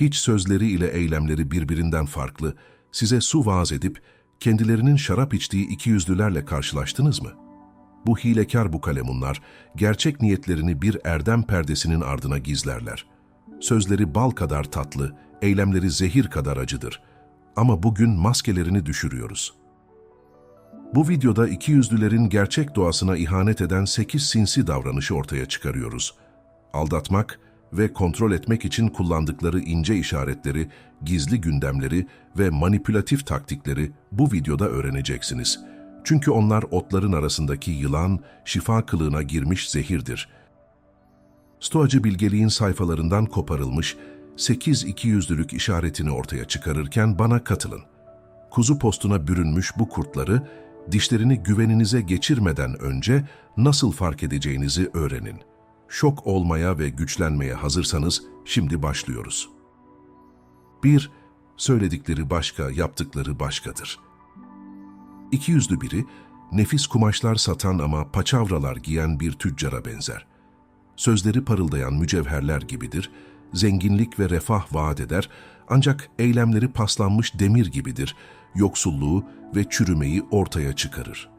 hiç sözleri ile eylemleri birbirinden farklı, size su vaaz edip kendilerinin şarap içtiği ikiyüzlülerle karşılaştınız mı? Bu hilekar bu kalemunlar, gerçek niyetlerini bir erdem perdesinin ardına gizlerler. Sözleri bal kadar tatlı, eylemleri zehir kadar acıdır. Ama bugün maskelerini düşürüyoruz. Bu videoda ikiyüzlülerin gerçek doğasına ihanet eden 8 sinsi davranışı ortaya çıkarıyoruz. Aldatmak ve kontrol etmek için kullandıkları ince işaretleri, gizli gündemleri ve manipülatif taktikleri bu videoda öğreneceksiniz. Çünkü onlar otların arasındaki yılan, şifa kılığına girmiş zehirdir. Stoacı bilgeliğin sayfalarından koparılmış 8 ikiyüzlülük işaretini ortaya çıkarırken bana katılın. Kuzu postuna bürünmüş bu kurtları dişlerini güveninize geçirmeden önce nasıl fark edeceğinizi öğrenin. Şok olmaya ve güçlenmeye hazırsanız şimdi başlıyoruz. 1. Söyledikleri başka, yaptıkları başkadır. İki yüzlü biri, nefis kumaşlar satan ama paçavralar giyen bir tüccara benzer. Sözleri parıldayan mücevherler gibidir, zenginlik ve refah vaat eder ancak eylemleri paslanmış demir gibidir, yoksulluğu ve çürümeyi ortaya çıkarır.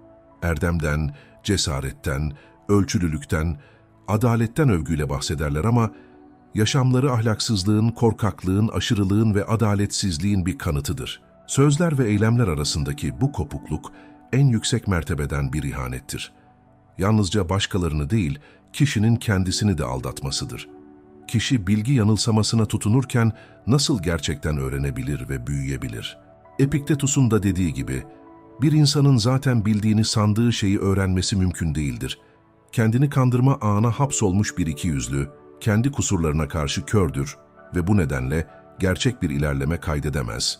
Erdemden, cesaretten, ölçülülükten, adaletten övgüyle bahsederler ama yaşamları ahlaksızlığın, korkaklığın, aşırılığın ve adaletsizliğin bir kanıtıdır. Sözler ve eylemler arasındaki bu kopukluk en yüksek mertebeden bir ihanettir. Yalnızca başkalarını değil, kişinin kendisini de aldatmasıdır. Kişi bilgi yanılsamasına tutunurken nasıl gerçekten öğrenebilir ve büyüyebilir? Epiktetus'un da dediği gibi, bir insanın zaten bildiğini sandığı şeyi öğrenmesi mümkün değildir. Kendini kandırma ağına hapsolmuş bir ikiyüzlü, kendi kusurlarına karşı kördür ve bu nedenle gerçek bir ilerleme kaydedemez.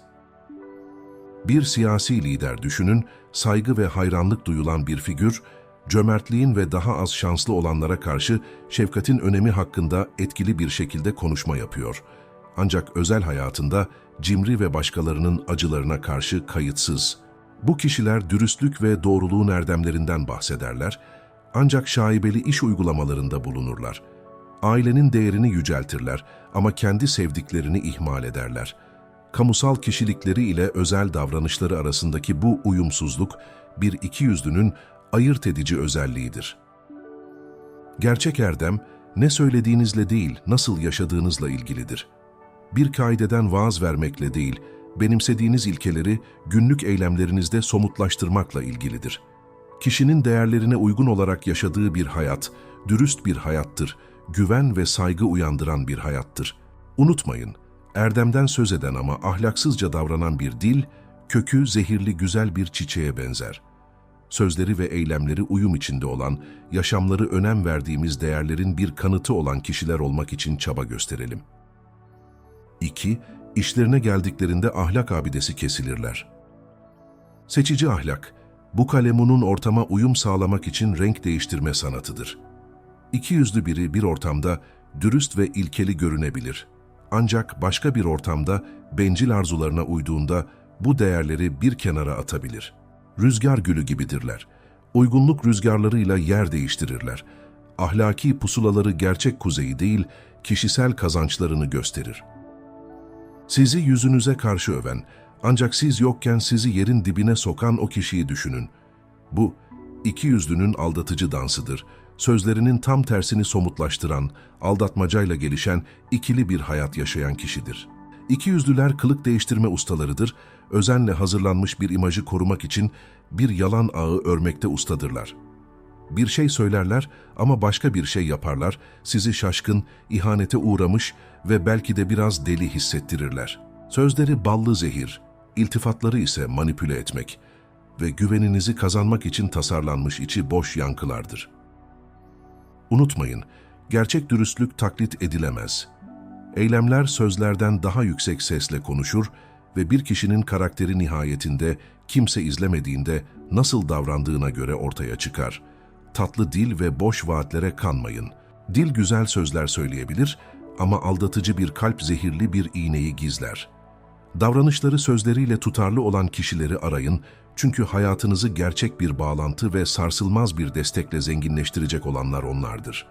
Bir siyasi lider düşünün, saygı ve hayranlık duyulan bir figür, cömertliğin ve daha az şanslı olanlara karşı şefkatin önemi hakkında etkili bir şekilde konuşma yapıyor. Ancak özel hayatında cimri ve başkalarının acılarına karşı kayıtsız. Bu kişiler dürüstlük ve doğruluğun erdemlerinden bahsederler, ancak şaibeli iş uygulamalarında bulunurlar. Ailenin değerini yüceltirler ama kendi sevdiklerini ihmal ederler. Kamusal kişilikleri ile özel davranışları arasındaki bu uyumsuzluk, bir ikiyüzlünün ayırt edici özelliğidir. Gerçek erdem, ne söylediğinizle değil, nasıl yaşadığınızla ilgilidir. Bir kaideden vaaz vermekle değil, benimsediğiniz ilkeleri günlük eylemlerinizde somutlaştırmakla ilgilidir. Kişinin değerlerine uygun olarak yaşadığı bir hayat, dürüst bir hayattır, güven ve saygı uyandıran bir hayattır. Unutmayın, erdemden söz eden ama ahlaksızca davranan bir dil, kökü zehirli güzel bir çiçeğe benzer. Sözleri ve eylemleri uyum içinde olan, yaşamları önem verdiğimiz değerlerin bir kanıtı olan kişiler olmak için çaba gösterelim. 2. İşlerine geldiklerinde ahlak abidesi kesilirler. Seçici ahlak, bu kalemunun ortama uyum sağlamak için renk değiştirme sanatıdır. İki yüzlü biri bir ortamda dürüst ve ilkeli görünebilir. Ancak başka bir ortamda bencil arzularına uyduğunda bu değerleri bir kenara atabilir. Rüzgar gülü gibidirler. Uygunluk rüzgarlarıyla yer değiştirirler. Ahlaki pusulaları gerçek kuzeyi değil, kişisel kazançlarını gösterir. Sizi yüzünüze karşı öven, ancak siz yokken sizi yerin dibine sokan o kişiyi düşünün. Bu, iki yüzlünün aldatıcı dansıdır. Sözlerinin tam tersini somutlaştıran, aldatmacayla gelişen, ikili bir hayat yaşayan kişidir. İki yüzlüler kılık değiştirme ustalarıdır, özenle hazırlanmış bir imajı korumak için bir yalan ağı örmekte ustadırlar. Bir şey söylerler ama başka bir şey yaparlar, sizi şaşkın, ihanete uğramış ve belki de biraz deli hissettirirler. Sözleri ballı zehir, iltifatları ise manipüle etmek ve güveninizi kazanmak için tasarlanmış içi boş yankılardır. Unutmayın, gerçek dürüstlük taklit edilemez. Eylemler sözlerden daha yüksek sesle konuşur ve bir kişinin karakteri nihayetinde kimse izlemediğinde nasıl davrandığına göre ortaya çıkar. Tatlı dil ve boş vaatlere kanmayın. Dil güzel sözler söyleyebilir ama aldatıcı bir kalp zehirli bir iğneyi gizler.'' Davranışları sözleriyle tutarlı olan kişileri arayın çünkü hayatınızı gerçek bir bağlantı ve sarsılmaz bir destekle zenginleştirecek olanlar onlardır.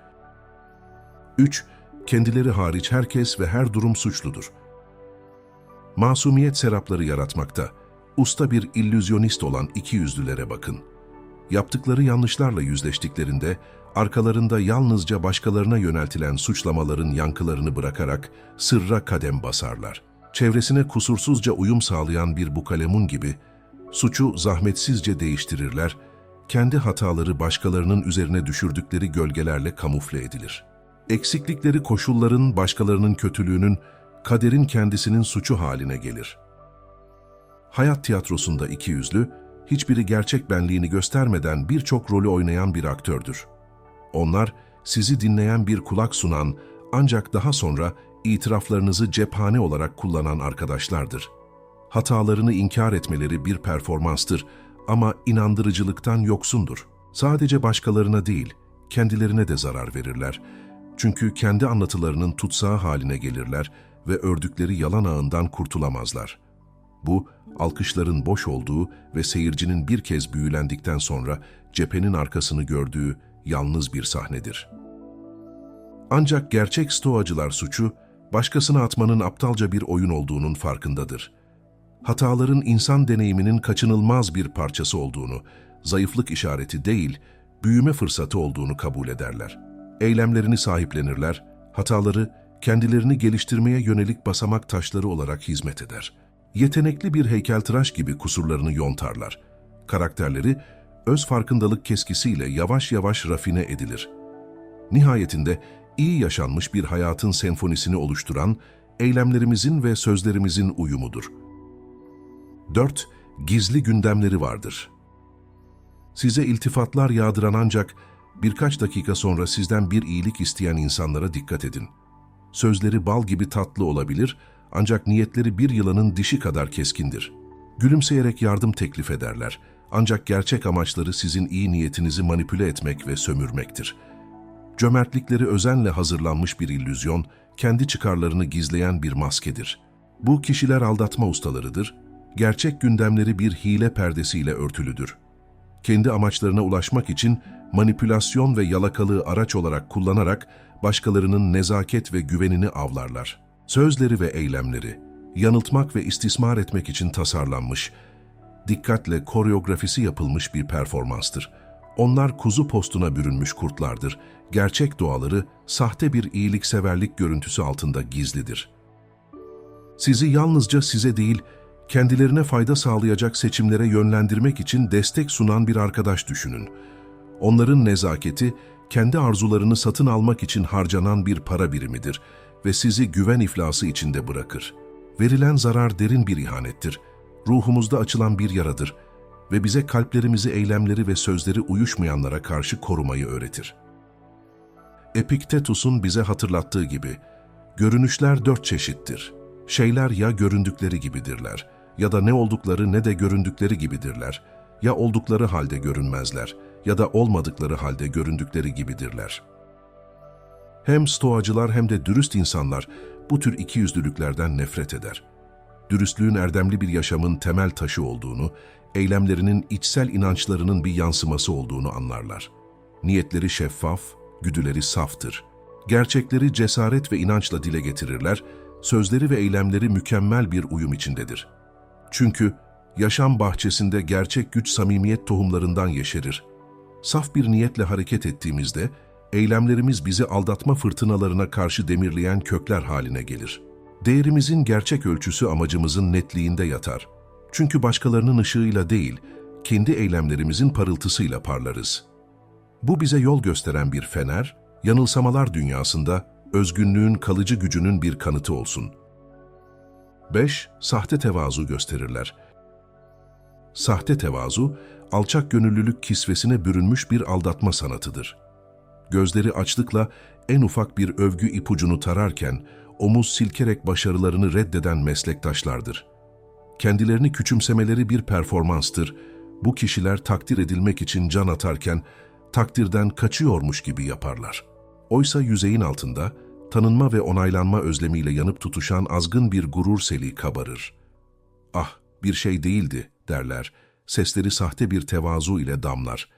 3. Kendileri hariç herkes ve her durum suçludur. Masumiyet serapları yaratmakta, usta bir illüzyonist olan iki yüzlülere bakın. Yaptıkları yanlışlarla yüzleştiklerinde, arkalarında yalnızca başkalarına yöneltilen suçlamaların yankılarını bırakarak sırra kadem basarlar. Çevresine kusursuzca uyum sağlayan bir bukalemun gibi, suçu zahmetsizce değiştirirler, kendi hataları başkalarının üzerine düşürdükleri gölgelerle kamufle edilir. Eksiklikleri koşulların, başkalarının kötülüğünün, kaderin kendisinin suçu haline gelir. Hayat tiyatrosunda iki yüzlü, hiçbiri gerçek benliğini göstermeden birçok rolü oynayan bir aktördür. Onlar, sizi dinleyen bir kulak sunan, ancak daha sonra itiraflarınızı cephane olarak kullanan arkadaşlardır. Hatalarını inkar etmeleri bir performanstır ama inandırıcılıktan yoksundur. Sadece başkalarına değil, kendilerine de zarar verirler. Çünkü kendi anlatılarının tutsağı haline gelirler ve ördükleri yalan ağından kurtulamazlar. Bu, alkışların boş olduğu ve seyircinin bir kez büyülendikten sonra cephenin arkasını gördüğü yalnız bir sahnedir. Ancak gerçek stoacılar suçu, başkasına atmanın aptalca bir oyun olduğunun farkındadır. Hataların insan deneyiminin kaçınılmaz bir parçası olduğunu, zayıflık işareti değil, büyüme fırsatı olduğunu kabul ederler. Eylemlerini sahiplenirler, hataları kendilerini geliştirmeye yönelik basamak taşları olarak hizmet eder. Yetenekli bir heykeltıraş gibi kusurlarını yontarlar. Karakterleri öz farkındalık keskisiyle yavaş yavaş rafine edilir. Nihayetinde iyi yaşanmış bir hayatın senfonisini oluşturan eylemlerimizin ve sözlerimizin uyumudur. 4. Gizli gündemleri vardır. Size iltifatlar yağdıran ancak birkaç dakika sonra sizden bir iyilik isteyen insanlara dikkat edin. Sözleri bal gibi tatlı olabilir ancak niyetleri bir yılanın dişi kadar keskindir. Gülümseyerek yardım teklif ederler ancak gerçek amaçları sizin iyi niyetinizi manipüle etmek ve sömürmektir. Cömertlikleri özenle hazırlanmış bir illüzyon, kendi çıkarlarını gizleyen bir maskedir. Bu kişiler aldatma ustalarıdır, gerçek gündemleri bir hile perdesiyle örtülüdür. Kendi amaçlarına ulaşmak için manipülasyon ve yalakalığı araç olarak kullanarak başkalarının nezaket ve güvenini avlarlar. Sözleri ve eylemleri, yanıltmak ve istismar etmek için tasarlanmış, dikkatle koreografisi yapılmış bir performanstır. Onlar kuzu postuna bürünmüş kurtlardır. Gerçek doğaları sahte bir iyilikseverlik görüntüsü altında gizlidir. Sizi yalnızca size değil, kendilerine fayda sağlayacak seçimlere yönlendirmek için destek sunan bir arkadaş düşünün. Onların nezaketi, kendi arzularını satın almak için harcanan bir para birimidir ve sizi güven iflası içinde bırakır. Verilen zarar derin bir ihanettir. Ruhumuzda açılan bir yaradır ve bize kalplerimizi, eylemleri ve sözleri uyuşmayanlara karşı korumayı öğretir. Epiktetus'un bize hatırlattığı gibi, görünüşler dört çeşittir. Şeyler ya göründükleri gibidirler, ya da ne oldukları ne de göründükleri gibidirler, ya oldukları halde görünmezler, ya da olmadıkları halde göründükleri gibidirler. Hem stoacılar hem de dürüst insanlar bu tür ikiyüzlülüklerden nefret eder. Dürüstlüğün erdemli bir yaşamın temel taşı olduğunu, eylemlerinin içsel inançlarının bir yansıması olduğunu anlarlar. Niyetleri şeffaf, güdüleri saftır. Gerçekleri cesaret ve inançla dile getirirler, sözleri ve eylemleri mükemmel bir uyum içindedir. Çünkü yaşam bahçesinde gerçek güç samimiyet tohumlarından yeşerir. Saf bir niyetle hareket ettiğimizde, eylemlerimiz bizi aldatma fırtınalarına karşı demirleyen kökler haline gelir. Değerimizin gerçek ölçüsü amacımızın netliğinde yatar. Çünkü başkalarının ışığıyla değil, kendi eylemlerimizin parıltısıyla parlarız. Bu bize yol gösteren bir fener, yanılsamalar dünyasında özgünlüğün kalıcı gücünün bir kanıtı olsun. 5. Sahte tevazu gösterirler. Sahte tevazu, alçak gönüllülük kisvesine bürünmüş bir aldatma sanatıdır. Gözleri açlıkla en ufak bir övgü ipucunu tararken, omuz silkerek başarılarını reddeden meslektaşlardır. Kendilerini küçümsemeleri bir performanstır. Bu kişiler takdir edilmek için can atarken, takdirden kaçıyormuş gibi yaparlar. Oysa yüzeyin altında, tanınma ve onaylanma özlemiyle yanıp tutuşan azgın bir gurur seli kabarır. Ah, bir şey değildi, derler. Sesleri sahte bir tevazu ile damlar.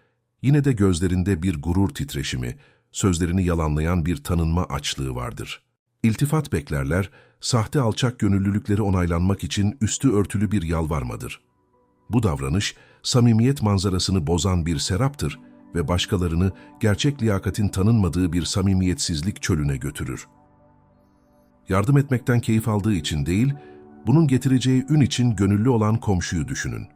Yine de gözlerinde bir gurur titreşimi, sözlerini yalanlayan bir tanınma açlığı vardır. İltifat beklerler, sahte alçak gönüllülükleri onaylanmak için üstü örtülü bir yalvarmadır. Bu davranış, samimiyet manzarasını bozan bir seraptır ve başkalarını gerçek liyakatin tanınmadığı bir samimiyetsizlik çölüne götürür. Yardım etmekten keyif aldığı için değil, bunun getireceği ün için gönüllü olan komşuyu düşünün.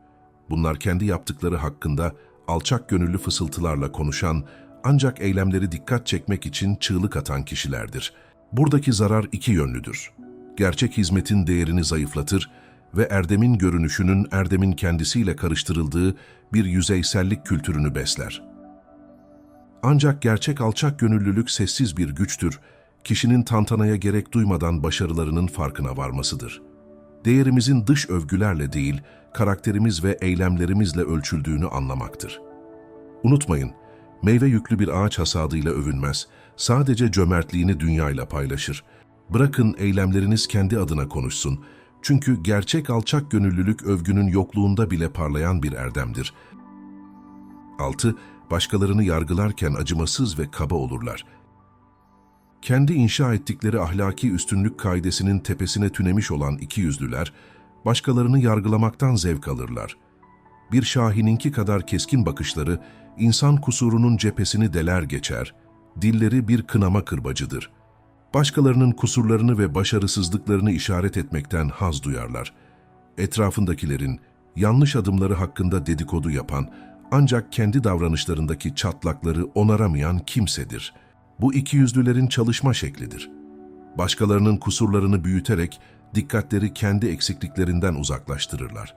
Bunlar kendi yaptıkları hakkında alçak gönüllü fısıltılarla konuşan, ancak eylemleri dikkat çekmek için çığlık atan kişilerdir. Buradaki zarar iki yönlüdür. Gerçek hizmetin değerini zayıflatır ve erdemin görünüşünün erdemin kendisiyle karıştırıldığı bir yüzeysellik kültürünü besler. Ancak gerçek alçak gönüllülük sessiz bir güçtür, kişinin tantanaya gerek duymadan başarılarının farkına varmasıdır. Değerimizin dış övgülerle değil, karakterimiz ve eylemlerimizle ölçüldüğünü anlamaktır. Unutmayın, meyve yüklü bir ağaç hasadıyla övünmez, sadece cömertliğini dünyayla paylaşır. Bırakın eylemleriniz kendi adına konuşsun. Çünkü gerçek alçak gönüllülük övgünün yokluğunda bile parlayan bir erdemdir. 6. Başkalarını yargılarken acımasız ve kaba olurlar. Kendi inşa ettikleri ahlaki üstünlük kaidesinin tepesine tünemiş olan ikiyüzlüler, başkalarını yargılamaktan zevk alırlar. Bir şahininki kadar keskin bakışları, insan kusurunun cephesini deler geçer, dilleri bir kınama kırbacıdır. Başkalarının kusurlarını ve başarısızlıklarını işaret etmekten haz duyarlar. Etrafındakilerin yanlış adımları hakkında dedikodu yapan, ancak kendi davranışlarındaki çatlakları onaramayan kimsedir. Bu ikiyüzlülerin çalışma şeklidir. Başkalarının kusurlarını büyüterek dikkatleri kendi eksikliklerinden uzaklaştırırlar.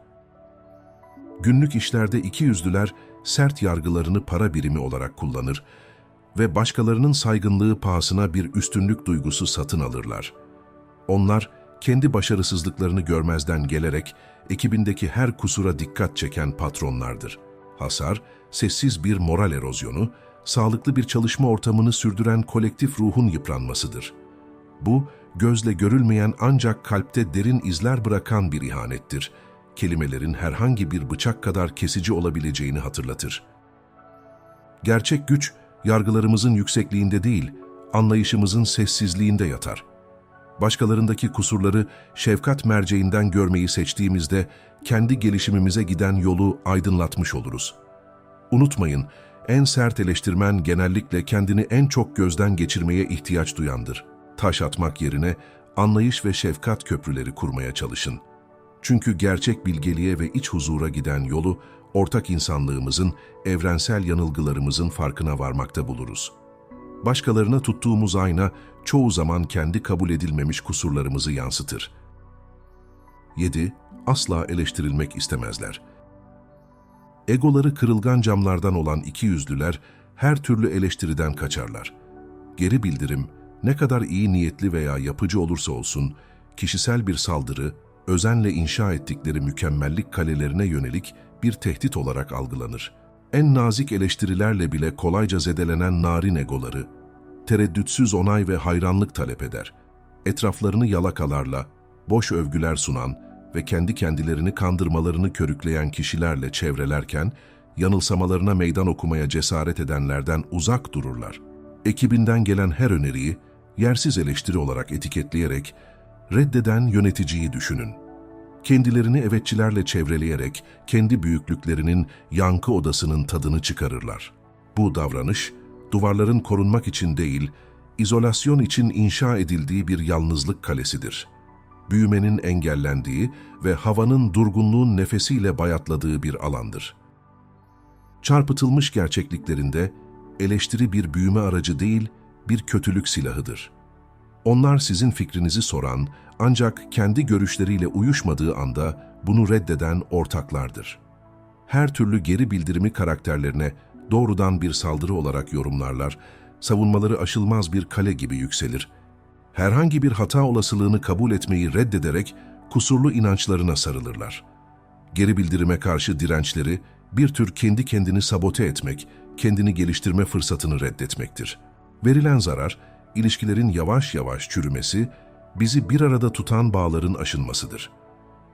Günlük işlerde ikiyüzlüler sert yargılarını para birimi olarak kullanır ve başkalarının saygınlığı pahasına bir üstünlük duygusu satın alırlar. Onlar, kendi başarısızlıklarını görmezden gelerek ekibindeki her kusura dikkat çeken patronlardır. Hasar, sessiz bir moral erozyonu, sağlıklı bir çalışma ortamını sürdüren kolektif ruhun yıpranmasıdır. Bu, gözle görülmeyen ancak kalpte derin izler bırakan bir ihanettir. Kelimelerin herhangi bir bıçak kadar kesici olabileceğini hatırlatır. Gerçek güç, yargılarımızın yüksekliğinde değil, anlayışımızın sessizliğinde yatar. Başkalarındaki kusurları şefkat merceğinden görmeyi seçtiğimizde kendi gelişimimize giden yolu aydınlatmış oluruz. Unutmayın, en sert eleştirmen genellikle kendini en çok gözden geçirmeye ihtiyaç duyandır. Taş atmak yerine anlayış ve şefkat köprüleri kurmaya çalışın. Çünkü gerçek bilgeliğe ve iç huzura giden yolu ortak insanlığımızın, evrensel yanılgılarımızın farkına varmakta buluruz. Başkalarına tuttuğumuz ayna çoğu zaman kendi kabul edilmemiş kusurlarımızı yansıtır. 7. Asla eleştirilmek istemezler. Egoları kırılgan camlardan olan iki yüzlüler her türlü eleştiriden kaçarlar. Geri bildirim, ne kadar iyi niyetli veya yapıcı olursa olsun, kişisel bir saldırı, özenle inşa ettikleri mükemmellik kalelerine yönelik bir tehdit olarak algılanır. En nazik eleştirilerle bile kolayca zedelenen narin egoları, tereddütsüz onay ve hayranlık talep eder. Etraflarını yalakalarla, boş övgüler sunan ve kendi kendilerini kandırmalarını körükleyen kişilerle çevrelerken, yanılsamalarına meydan okumaya cesaret edenlerden uzak dururlar. Ekibinden gelen her öneriyi, yersiz eleştiri olarak etiketleyerek, reddeden yöneticiyi düşünün kendilerini evetçilerle çevreleyerek kendi büyüklüklerinin yankı odasının tadını çıkarırlar. Bu davranış, duvarların korunmak için değil, izolasyon için inşa edildiği bir yalnızlık kalesidir. Büyümenin engellendiği ve havanın durgunluğun nefesiyle bayatladığı bir alandır. Çarpıtılmış gerçekliklerinde eleştiri bir büyüme aracı değil, bir kötülük silahıdır. Onlar sizin fikrinizi soran, ancak kendi görüşleriyle uyuşmadığı anda bunu reddeden ortaklardır. Her türlü geri bildirimi karakterlerine doğrudan bir saldırı olarak yorumlarlar, savunmaları aşılmaz bir kale gibi yükselir. Herhangi bir hata olasılığını kabul etmeyi reddederek kusurlu inançlarına sarılırlar. Geri bildirime karşı dirençleri bir tür kendi kendini sabote etmek, kendini geliştirme fırsatını reddetmektir. Verilen zarar, ilişkilerin yavaş yavaş çürümesi bizi bir arada tutan bağların aşınmasıdır.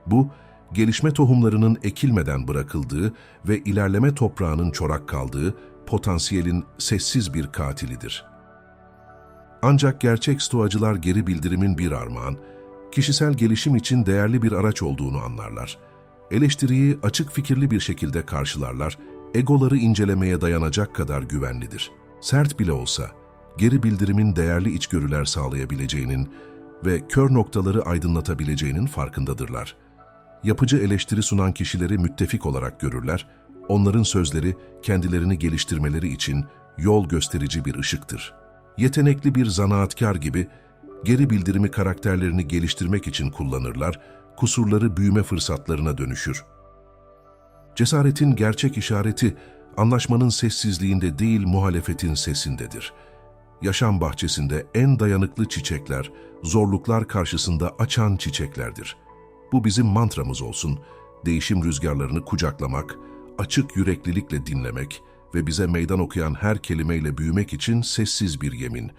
Bu, gelişme tohumlarının ekilmeden bırakıldığı ve ilerleme toprağının çorak kaldığı potansiyelin sessiz bir katilidir. Ancak gerçek stoacılar geri bildirimin bir armağan, kişisel gelişim için değerli bir araç olduğunu anlarlar. Eleştiriyi açık fikirli bir şekilde karşılarlar, egoları incelemeye dayanacak kadar güvenlidir. Sert bile olsa, geri bildirimin değerli içgörüler sağlayabileceğinin ve kör noktaları aydınlatabileceğinin farkındadırlar. Yapıcı eleştiri sunan kişileri müttefik olarak görürler, onların sözleri kendilerini geliştirmeleri için yol gösterici bir ışıktır. Yetenekli bir zanaatkar gibi geri bildirimi karakterlerini geliştirmek için kullanırlar, kusurları büyüme fırsatlarına dönüşür. Cesaretin gerçek işareti, anlaşmanın sessizliğinde değil muhalefetin sesindedir. Yaşam bahçesinde en dayanıklı çiçekler, zorluklar karşısında açan çiçeklerdir. Bu bizim mantramız olsun, değişim rüzgarlarını kucaklamak, açık yüreklilikle dinlemek ve bize meydan okuyan her kelimeyle büyümek için sessiz bir yemin.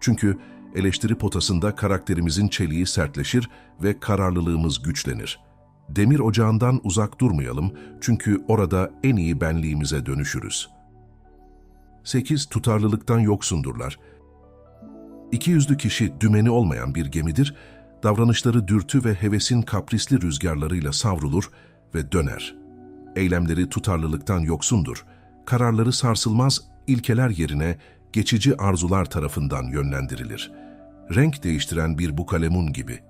Çünkü eleştiri potasında karakterimizin çeliği sertleşir ve kararlılığımız güçlenir. Demir ocağından uzak durmayalım çünkü orada en iyi benliğimize dönüşürüz. 8. Tutarlılıktan yoksundurlar. İki yüzlü kişi dümeni olmayan bir gemidir, davranışları dürtü ve hevesin kaprisli rüzgarlarıyla savrulur ve döner. Eylemleri tutarlılıktan yoksundur, kararları sarsılmaz ilkeler yerine geçici arzular tarafından yönlendirilir. Renk değiştiren bir bukalemun gibi.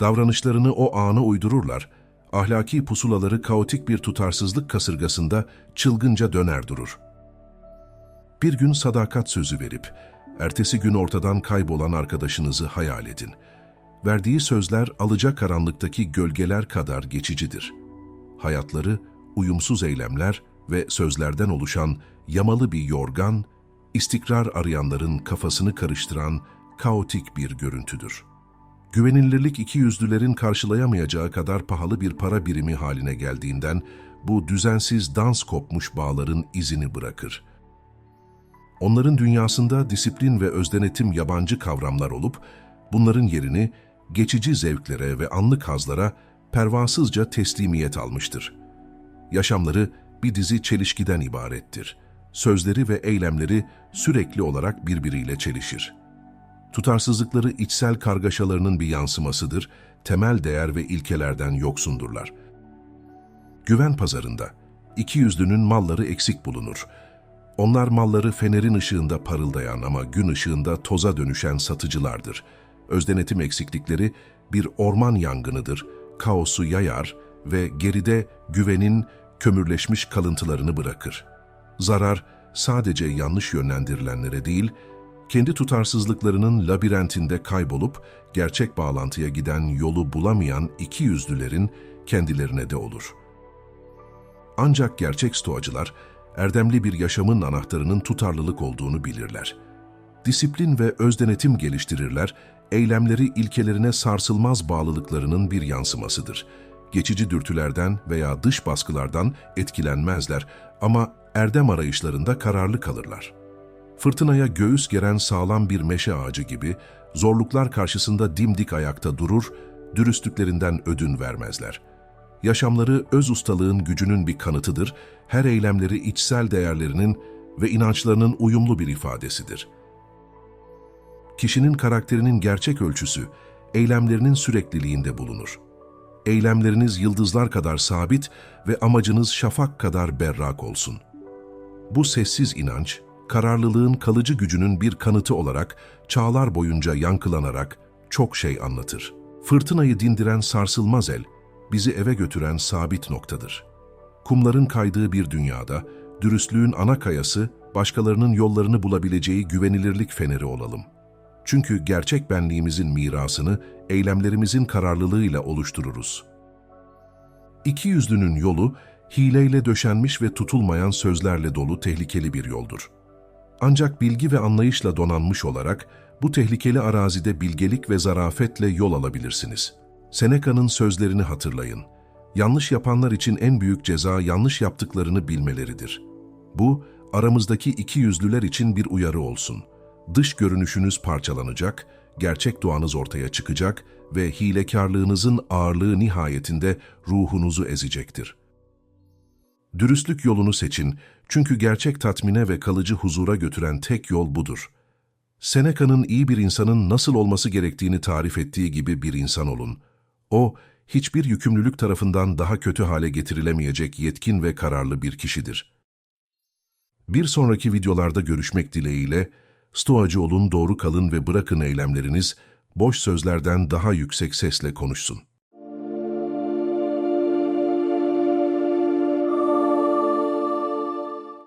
Davranışlarını o ana uydururlar, ahlaki pusulaları kaotik bir tutarsızlık kasırgasında çılgınca döner durur. Bir gün sadakat sözü verip, ertesi gün ortadan kaybolan arkadaşınızı hayal edin. Verdiği sözler alacakaranlıktaki gölgeler kadar geçicidir. Hayatları, uyumsuz eylemler ve sözlerden oluşan yamalı bir yorgan, istikrar arayanların kafasını karıştıran kaotik bir görüntüdür. Güvenilirlik iki yüzlülerin karşılayamayacağı kadar pahalı bir para birimi haline geldiğinden bu düzensiz dans kopmuş bağların izini bırakır. Onların dünyasında disiplin ve özdenetim yabancı kavramlar olup, bunların yerini geçici zevklere ve anlık hazlara pervasızca teslimiyet almıştır. Yaşamları bir dizi çelişkiden ibarettir. Sözleri ve eylemleri sürekli olarak birbiriyle çelişir. Tutarsızlıkları içsel kargaşalarının bir yansımasıdır, temel değer ve ilkelerden yoksundurlar. Güven pazarında iki yüzlünün malları eksik bulunur. Onlar malları fenerin ışığında parıldayan ama gün ışığında toza dönüşen satıcılardır. Özdenetim eksiklikleri bir orman yangınıdır, kaosu yayar ve geride güvenin kömürleşmiş kalıntılarını bırakır. Zarar sadece yanlış yönlendirilenlere değil, kendi tutarsızlıklarının labirentinde kaybolup gerçek bağlantıya giden yolu bulamayan iki yüzlülerin kendilerine de olur. Ancak gerçek stoacılar, erdemli bir yaşamın anahtarının tutarlılık olduğunu bilirler. Disiplin ve özdenetim geliştirirler, eylemleri ilkelerine sarsılmaz bağlılıklarının bir yansımasıdır. Geçici dürtülerden veya dış baskılardan etkilenmezler ama erdem arayışlarında kararlı kalırlar. Fırtınaya göğüs geren sağlam bir meşe ağacı gibi zorluklar karşısında dimdik ayakta durur, dürüstlüklerinden ödün vermezler. Yaşamları öz ustalığın gücünün bir kanıtıdır, her eylemleri içsel değerlerinin ve inançlarının uyumlu bir ifadesidir. Kişinin karakterinin gerçek ölçüsü, eylemlerinin sürekliliğinde bulunur. Eylemleriniz yıldızlar kadar sabit ve amacınız şafak kadar berrak olsun. Bu sessiz inanç, kararlılığın kalıcı gücünün bir kanıtı olarak çağlar boyunca yankılanarak çok şey anlatır. Fırtınayı dindiren sarsılmaz el, bizi eve götüren sabit noktadır. Kumların kaydığı bir dünyada, dürüstlüğün ana kayası, başkalarının yollarını bulabileceği güvenilirlik feneri olalım. Çünkü gerçek benliğimizin mirasını eylemlerimizin kararlılığıyla oluştururuz. İki yüzlünün yolu, hileyle döşenmiş ve tutulmayan sözlerle dolu tehlikeli bir yoldur. Ancak bilgi ve anlayışla donanmış olarak bu tehlikeli arazide bilgelik ve zarafetle yol alabilirsiniz. Seneca'nın sözlerini hatırlayın. Yanlış yapanlar için en büyük ceza yanlış yaptıklarını bilmeleridir. Bu, aramızdaki iki yüzlüler için bir uyarı olsun. Dış görünüşünüz parçalanacak, gerçek doğanız ortaya çıkacak ve hilekarlığınızın ağırlığı nihayetinde ruhunuzu ezecektir. Dürüstlük yolunu seçin çünkü gerçek tatmine ve kalıcı huzura götüren tek yol budur. Seneca'nın iyi bir insanın nasıl olması gerektiğini tarif ettiği gibi bir insan olun. O, hiçbir yükümlülük tarafından daha kötü hale getirilemeyecek yetkin ve kararlı bir kişidir. Bir sonraki videolarda görüşmek dileğiyle, stoacı olun, doğru kalın ve bırakın eylemleriniz, boş sözlerden daha yüksek sesle konuşsun.